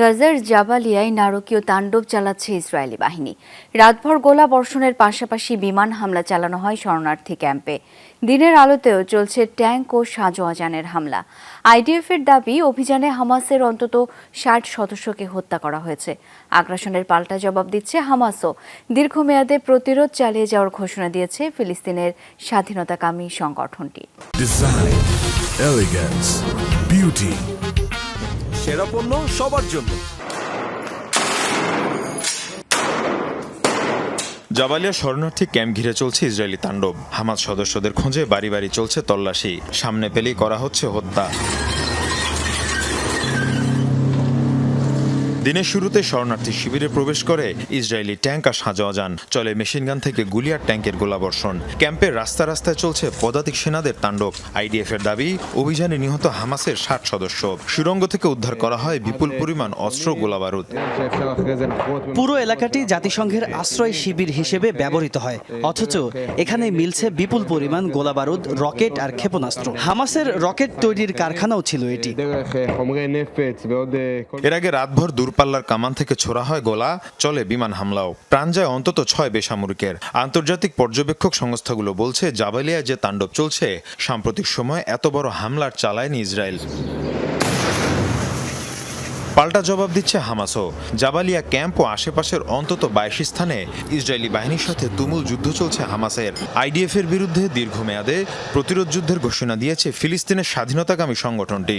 গাজার জাবালিয়ায় নারকীয় তাণ্ডব চালাচ্ছে ইসরায়েলি বাহিনী। রাতভর গোলা বর্ষণের পাশাপাশি বিমান হামলা চালানো হয় শরণার্থী ক্যাম্পে। দিনের আলোতেও চলছে ট্যাঙ্ক ও সাজোয়াজানের হামলা। আইডিএফের দাবি, অভিযানে হামাসের অন্তত ষাট সদস্যকে হত্যা করা হয়েছে। আগ্রাসনের পাল্টা জবাব দিচ্ছে হামাসও। দীর্ঘমেয়াদে প্রতিরোধ চালিয়ে যাওয়ার ঘোষণা দিয়েছে ফিলিস্তিনের স্বাধীনতাকামী সংগঠনটি. সেরা পণ্য সবার জন্য। জাবালিয়া শরণার্থী ক্যাম্প ঘিরে চলছে ইসরায়েলি তাণ্ডব। হামাজ সদস্যদের খোঁজে বাড়ি বাড়ি চলছে তল্লাশি। সামনে পেলেই করা হচ্ছে হত্যা। দিনের শুরুতে শরণার্থী শিবিরে প্রবেশ করে ইসরায়েলি ট্যাঙ্ক আর সাজাওয়া যান চলে মেশিনগান থেকে গুলিয়ার আর ট্যাঙ্কের গোলাবর্ষণ। ক্যাম্পের রাস্তা রাস্তায় চলছে পদাতিক সেনাদের তাণ্ডব। আইডিএফ এর দাবি অভিযানে নিহত হামাসের ষাট সদস্য। সুরঙ্গ থেকে উদ্ধার করা হয় বিপুল পরিমাণ অস্ত্র গোলাবারুদ। পুরো এলাকাটি জাতিসংঘের আশ্রয় শিবির হিসেবে ব্যবহৃত হয়। অথচ এখানে মিলছে বিপুল পরিমাণ গোলাবারুদ রকেট আর ক্ষেপণাস্ত্র। হামাসের রকেট তৈরির কারখানাও ছিল এটি। এর আগে রাতভর দূরপাল্লার কামান থেকে ছোড়া হয় গোলা, চলে বিমান হামলাও। প্রাণ যায় অন্তত ছয় বেসামরিকের। আন্তর্জাতিক পর্যবেক্ষক সংস্থাগুলো বলছে, জাবালিয়ায় যে তাণ্ডব চলছে, সাম্প্রতিক সময় এত বড় হামলার চালায়নি ইসরায়েল। পাল্টা জবাব দিচ্ছে হামাসও। জাবালিয়া ক্যাম্প ও আশেপাশের অন্তত বাইশ স্থানে ইসরায়েলি বাহিনীর সাথে তুমুল যুদ্ধ চলছে হামাসের। আইডিএফ এর বিরুদ্ধে দীর্ঘমেয়াদে প্রতিরোধ যুদ্ধের ঘোষণা দিয়েছে ফিলিস্তিনের স্বাধীনতাকামী সংগঠনটি।